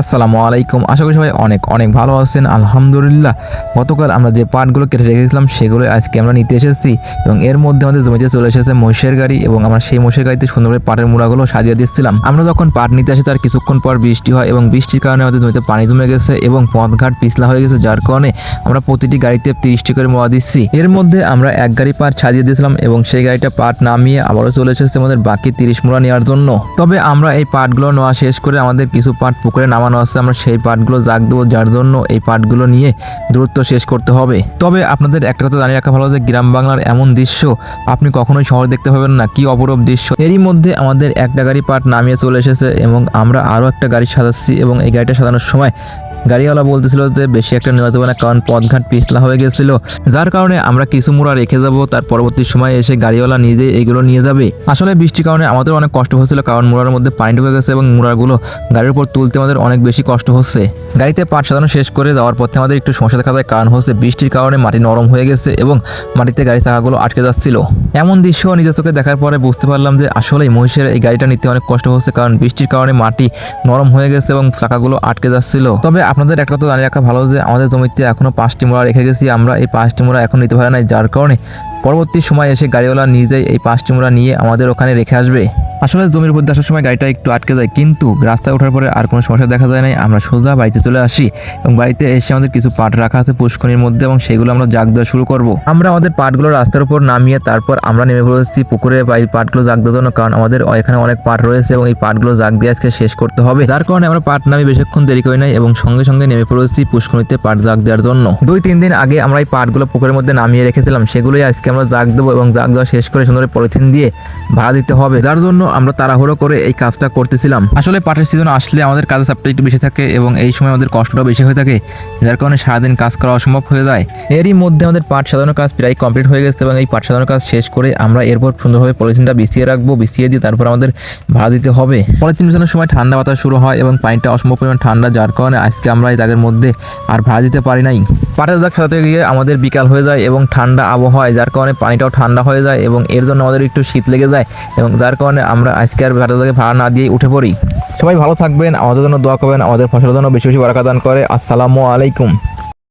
আসসালামু আলাইকুম। আশা করি সবাই অনেক অনেক ভালো আছেন। আলহামদুলিল্লাহ, গতকাল আমরা যে পাটগুলো কেটে রেখেছিলাম, সেগুলো আজকে আমরা নিতে এসেছি এবং এর মধ্যে আমাদের জমিতে চলে এসেছে মহিষের গাড়ি এবং আমরা সেই মহিষের গাড়িতে সুন্দর করে পাটের মুড়াগুলো সাজিয়ে দিচ্ছিলাম আমরা যখন পাট নিতে আসি, তার কিছুক্ষণ পর বৃষ্টি হয় এবং বৃষ্টির কারণে আমাদের জমিতে পানি জমে গেছে এবং পথঘাট পিছলা হয়ে গেছে, যার কারণে আমরা প্রতিটি গাড়িতে তিরিশটি করে মোড়া দিচ্ছি। এর মধ্যে আমরা এক গাড়ি পাট সাজিয়ে দিয়েছিলাম এবং সেই গাড়িটা পাট নামিয়ে আবারও চলে এসেছে আমাদের বাকি তিরিশ মোড়া নেওয়ার জন্য। তবে আমরা এই পাটগুলো নেওয়া শেষ করে আমাদের কিছু পাট পুকুরে নামানো আছে, আমরা সেই পার্টগুলো জাগ দেবো, যার জন্য এই পার্টগুলো নিয়ে দূরত্ব শেষ করতে হবে। তবে আপনাদের একটা কথা জানিয়ে রাখা ভালো যে গ্রাম বাংলার এমন দৃশ্য আপনি কখনোই শহরে দেখতে পাবেন না, কি অপরূপ দৃশ্য। এরই মধ্যে আমাদের একটা গাড়ি পার্ট নামিয়ে চলে এসেছে এবং আমরা আরও একটা গাড়ি সাজাচ্ছি এবং এই গাড়িটা সাজানোর সময় গাড়িওয়ালা বলতেছিল যে বেশি একটা নেওয়া যাবে না, কারণ পথঘাট পিছলা হয়ে গেছিল। যার কারণে আমরা কিছু মুড়া রেখে যাব, তার পরবর্তী সময় এসে গাড়িওয়ালা নিজে এগুলো নিয়ে যাবে। আসলে বৃষ্টির কারণে আমাদের অনেক কষ্ট হচ্ছিল কারণ মুড়ার মধ্যে পানি ঢুকে গেছে এবং মুড়াগুলো গাড়ির উপর তুলতে আমাদের অনেক বেশি কষ্ট হচ্ছে। গাড়িতে পাট সাজানো শেষ করে যাওয়ার পথে আমাদের একটু সমস্যা দেখা দেয়, কারণ হচ্ছে বৃষ্টির কারণে মাটি নরম হয়ে গেছে এবং মাটিতে গাড়ি চাকাগুলো আটকে যাচ্ছিল। এমন দৃশ্য নিজের চোখে দেখার পরে বুঝতে পারলাম যে আসলেই মহিষের এই গাড়িটা নিতে অনেক কষ্ট হচ্ছে, কারণ বৃষ্টির কারণে মাটি নরম হয়ে গেছে এবং চাকাগুলো আটকে যাচ্ছিল। তবে আপনাদের একটা কথা জানিয়ে রাখা ভালো যে আমাদের জমিতে এখনও পাঁচটি মোড়া রেখে গেছি, আমরা এই পাঁচটি মোড়া এখন নিতে পারি নাই, যার কারণে পরবর্তী সময় এসে গাড়িওয়ালা নিজেই এই পাঁচটি মোড়া নিয়ে আমাদের ওখানে রেখে আসবে। আসলে জমির উপর আসার সময় গাড়িটা একটু আটকে যায়, কিন্তু রাস্তায় ওঠার পরে আর কোনো সমস্যা দেখা যায় নাই। আমরা সোজা বাড়িতে চলে আসি এবং বাড়িতে এসে আমাদের কিছু পাট রাখা আছে পুষ্কনির মধ্যে এবং সেগুলো আমরা জাগ দেওয়া শুরু করব। আমরা আমাদের পাটগুলো রাস্তার উপর নামিয়ে তারপর আমরা নেমে পড়েছি পুকুরে পাটগুলো জাগ দেওয়ার জন্য, কারণ আমাদের এখানে অনেক পাট রয়েছে এবং এই পাটগুলো জাগ দিয়ে আজকে শেষ করতে হবে। যার কারণে আমরা পাট নামি বেশিক্ষণ দেরি করি নাই এবং সঙ্গে সঙ্গে নেমে পড়েছি পুষ্কনিতে পাট জাগ দেওয়ার জন্য। দুই তিন দিন আগে আমরা এই পাটগুলো পুকুরের মধ্যে নামিয়ে রেখেছিলাম, সেগুলোই আজকে আমরা জাগ দেবো এবং জাগ দেওয়া শেষ করে সুন্দর পলিথিন দিয়ে ভাড়া দিতে হবে। যার জন্য আমরা তাড়াহুড়ো করে এই কাজটা করতেছিলাম। আসলে পাটের সিজন আসলে আমাদের কাজের চাপটা একটু বেশি থাকে এবং এই সময় আমাদের কষ্টটা বেশি হয়ে থাকে, যার কারণে সারাদিন কাজ করা অসম্ভব হয়ে যায়। এরই মধ্যে আমাদের পাট সাজানোর কাজ প্রায় কমপ্লিট হয়ে গেছে এবং এই পাট সাজানোর কাজ শেষ করে আমরা এরপর সুন্দরভাবে পলিথিনটা বিছিয়ে রাখব, বিছিয়ে দিয়ে তারপর আমাদের ভাড়া দিতে হবে। পলিথিন বিছানোর সময় ঠান্ডা বাতাস শুরু হয় এবং পানিটা অসম্ভব পরিমাণ ঠান্ডা, যার কারণে আজকে আমরা এই দাগের মধ্যে আর ভাড়া দিতে পারি নাই। পাটের দাগ সাজাতে গিয়ে আমাদের বিকাল হয়ে যায় এবং ঠান্ডা আবহাওয়ায়, যার কারণে পানিটাও ঠান্ডা হয়ে যায় এবং এর জন্য আমাদের একটু শীত লেগে যায় এবং যার কারণে আমরা আজকে আর ভাড়া দাগে ভাড়া না দিয়ে উঠে পড়ি। সবাই ভালো থাকবেন, আমাদের জন্য দোয়া করবেন, আমাদের ফসলের জন্য বেশি বেশি বারাকা দান করে। আসসালামু আলাইকুম।